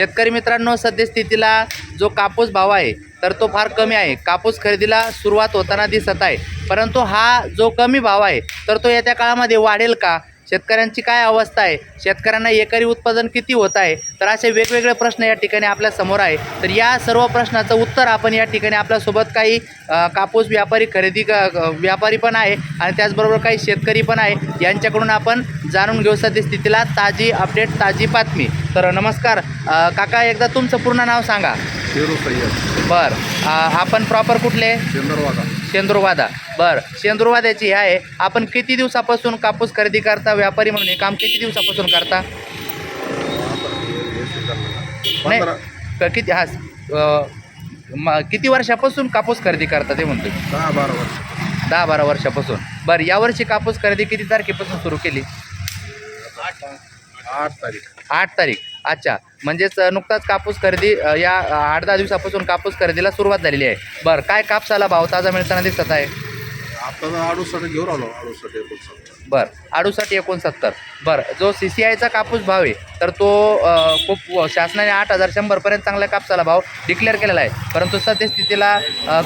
शेतकरी मित्रांनो सद्यस्थितीला जो कापूस भाव आहे तर तो फार कमी आहे. कापूस खरेदीला सुरुवात होताना दिसत आहे. परंतु हा जो कमी भाव आहे तर तो येत्या काळामध्ये वाढेल का? शेतकऱ्यांची काय अवस्था आहे? शेतकऱ्यांना एकरी उत्पादन किती होत आहे? तर असे वेगवेगळे प्रश्न या ठिकाणी आपल्यासमोर आहे. तर या सर्व प्रश्नाचं उत्तर आपण या ठिकाणी आपल्यासोबत काही कापूस व्यापारी खरेदी क- व्यापारी पण आहे आणि त्याचबरोबर काही शेतकरी पण आहे. यांच्याकडून आपण जाणून घेऊ सद्यस्थितीला ताजी अपडेट ताजी बातमी. तर नमस्कार अ, काका एकदा तुमचं पूर्ण नाव सांगा. शिरू सय्यद. बर अ, आपण प्रॉपर कुठले? चंद्रवागा शेंदुरवादा बर शेंदुरवाद्याची हे आहे. आपण किती दिवसापासून कापूस खरेदी करता? व्यापारी म्हणून हे काम किती दिवसापासून करता? नाही. पंधरा क- किती हा अ, म- किती वर्षापासून कापूस खरेदी करता ते म्हणतो दहा बारा वर्ष. दहा बारा वर्षापासून. बरं यावर्षी कापूस खरेदी किती तारखेपासून सुरू केली? आठ तारीख. आठ तारीख. अच्छा. म्हणजेच नुकताच कापूस खरेदी या आठ दहा दिवसापासून कापूस खरेदीला सुरुवात झालेली आहे. बरं काय कापसाला भाव ताजा मिळताना दिसत आहे? आता अडुसष्ट घेऊन आलो अडुसष्ट एकोणसत्तर. बरं अडुसष्ट एकोणसत्तर. बरं जो सी सी आयचा कापूस भाव आहे तर तो खूप शासनाने आठ हजार शंभरपर्यंत चांगल्या कापसाला भाव डिक्लेअर केलेला आहे. परंतु सद्यस्थितीला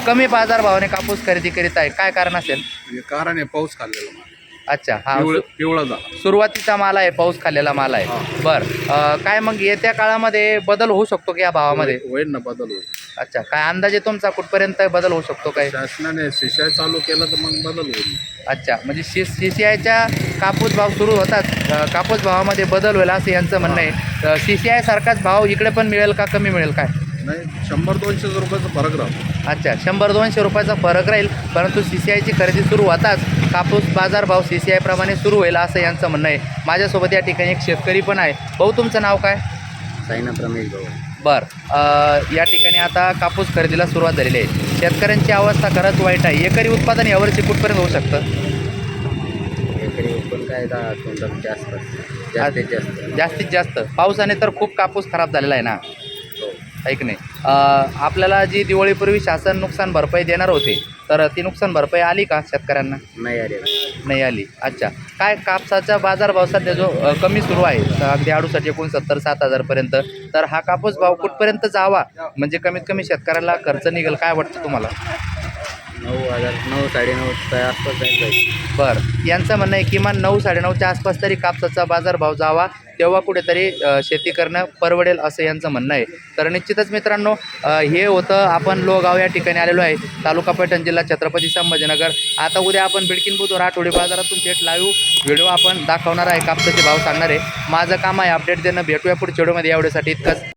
कमी बाजार भावाने कापूस खरेदी करीत आहे. काय कारण असेल? म्हणजे कारण आहे पाऊस खाल्लेला अच्छा हा पिवळ पिवळा झाला सुरुवातीचा माल आहे पाऊस खाल्लेला माल आहे. हा. बरं अ, काय मग येत्या काळामध्ये बदल होऊ शकतो की या भावामध्ये? होईल ना बदल होईल. अच्छा काय अंदाजे तुमचा कुठपर्यंत बदल होऊ शकतो काय? शासनाने शिशाय चालू केलं तर मग बदल होईल. अच्छा म्हणजे सी सी सी आयच्या कापूस भाव सुरू होतात. अ, कापूस भावामध्ये बदल होईल असं यांचं म्हणणं आहे. सी सी आय सारखाच भाव इकडे पण मिळेल का कमी मिळेल काय? नाही शंभर दोनशे रुपयाचा फरक राहतो. अच्छा शंभर दोनशे रुपयाचा फरक राहील परंतु सी सी आयची खरेदी सुरू होताच कापूस बाजार भाव सी सी आयप्रमाणे सुरू होईल असं यांचं म्हणणं आहे. माझ्यासोबत या ठिकाणी एक शेतकरी पण आहे. भाऊ तुमचं नाव काय? साईनाथ रमेश भाऊ. बरं. या ठिकाणी आता कापूस खरेदीला सुरुवात झालेली आहे. शेतकऱ्यांची अवस्था खरंच वाईट आहे. एकरी उत्पादन यावर्षी कुठपर्यंत होऊ शकतं? एकरी उत्पन्न काय दहा क्विंटलच्या आसपास. जास्तीत जास्त. जास्तीत जास्त. पावसाने तर खूप कापूस खराब झालेला आहे ना? हो. ऐक नाही अ, आपल्याला जी दिवाळीपूर्वी शासन नुकसान भरपाई देणार होते तर ती नुकसान भरपाई आली का शेतकऱ्यांना? नाही आले नाही आली. अच्छा. काय कापसाचा बाजारभाव सध्या जो अ, कमी सुरू आहे तर अगदी अडुसष्ट एकोणसत्तर सात हजारपर्यंत तर हा कापूस भाव कुठपर्यंत जावा? म्हणजे कमीत कमी शेतकऱ्याला खर्च निघेल काय वाटतं तुम्हाला? नऊ हजार नऊ साडेनऊच्या आसपास जाईल पाहिजे. बरं. यांचं म्हणणं आहे किमान नऊ साडेनऊच्या आसपास तरी कापसाचा बाजारभाव जावा तेव्हा कुठेतरी शेती करणं परवडेल असं यांचं म्हणणं आहे. तर निश्चितच मित्रांनो हे होतं आपण लोगाव या ठिकाणी आलेलो आहे. तालुका पैठण जिल्हा छत्रपती संभाजीनगर. आता उद्या आपण बिडकीन बुधवार आठवडी बाजारातून थेट लाईव्ह व्हिडिओ आपण दाखवणार आहे कापसाचे भाव सांगणार आहे. माझं काम आहे अपडेट देणं. भेटूया पुढच्या व्हिडिओमध्ये. एवढ्यासाठी इतकंच.